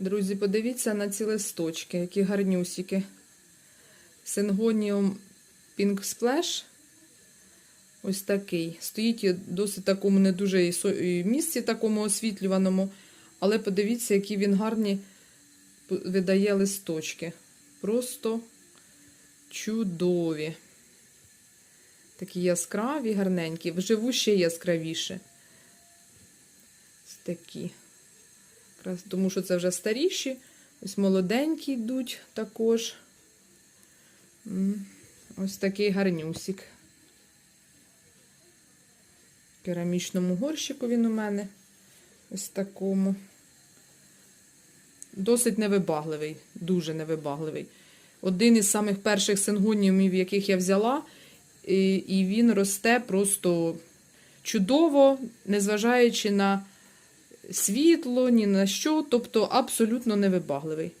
Друзі, подивіться на ці листочки, які гарнюсіки. Сингоніум Pink Splash. Ось такий. Стоїть досить такому не дуже місці такому освітлюваному. Але подивіться, які він гарні видає листочки. Просто чудові. Такі яскраві, гарненькі. Вживу ще яскравіше. Ось такі. Тому що це вже старіші. Ось молоденькі йдуть також. Ось такий гарнюсик. Керамічному горщику він у мене. Ось такому. Досить невибагливий, дуже невибагливий. Один із самих перших сингоніумів, яких я взяла, і він росте просто чудово, незважаючи на світло, ні на що, тобто абсолютно невибагливий.